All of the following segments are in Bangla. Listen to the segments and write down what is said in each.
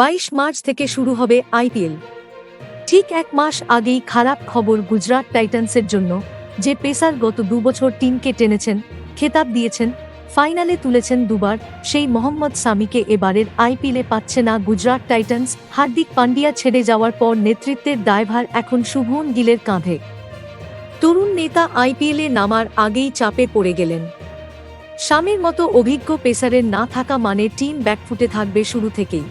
বাইশ মার্চ থেকে শুরু হবে আইপিএল। ঠিক এক মাস আগেই খারাপ খবর গুজরাট টাইটান্সের জন্য, যে পেসার গত দুবছর টিমকে টেনেছেন, খেতাব দিয়েছেন, ফাইনালে তুলেছেন দুবার, সেই মোহাম্মদ সামিকে এবারের আইপিএলে পাচ্ছে না গুজরাট টাইটান্স, হার্দিক পান্ডিয়া ছেড়ে যাওয়ার পর নেতৃত্বের দায়ভার এখন শুভন গিলের কাঁধে। তরুণ নেতা আইপিএলে নামার আগেই চাপে পড়ে গেলেন। স্বামীর মতো অভিজ্ঞ পেসারের না থাকা মানে টিম ব্যাকফুটে থাকবে শুরু থেকেই।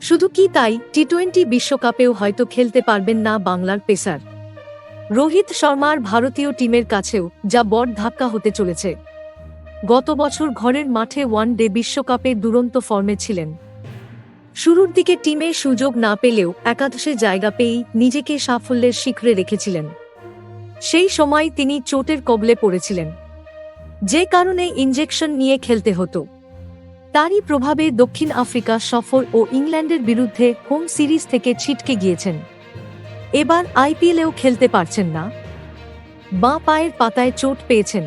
শুধু কি তাই টি টোয়েন্টি বিশ্বকাপেও হয়তো খেলতে পারবেন না বাংলার পেসার। রোহিত শর্মার ভারতীয় টিমের কাছেও যা বড় ধাক্কা হতে চলেছে। গত বছর ঘরের মাঠে ওয়ান ডে বিশ্বকাপে দুরন্ত ফর্মে ছিলেন। শুরুর দিকে টিমে সুযোগ না পেলেও একাদশে জায়গা পেয়েই নিজেকে সাফল্যের শিখরে রেখেছিলেন। সেই সময় তিনি চোটের কবলে পড়েছিলেন। যে কারণে ইঞ্জেকশন নিয়ে খেলতে হতো। তারই প্রভাবে দক্ষিণ আফ্রিকা সফর ও ইংল্যান্ডের বিরুদ্ধে হোম সিরিজ থেকে ছিটকে গিয়েছেন। এবার আইপিএলেও খেলতে পারছেন না। বাঁ পায়ের পাতায় চোট পেয়েছেন,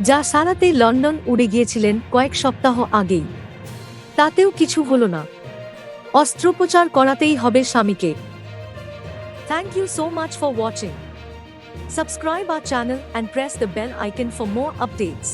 যা সারাতে লন্ডন উড়ে গিয়েছিলেন কয়েক সপ্তাহ আগেই। তাতেও কিছু হলো না। অস্ত্রোপচার করাতেই হবে স্বামীকে। Thank you so much for watching subscribe our channel and press the bell icon for more updates.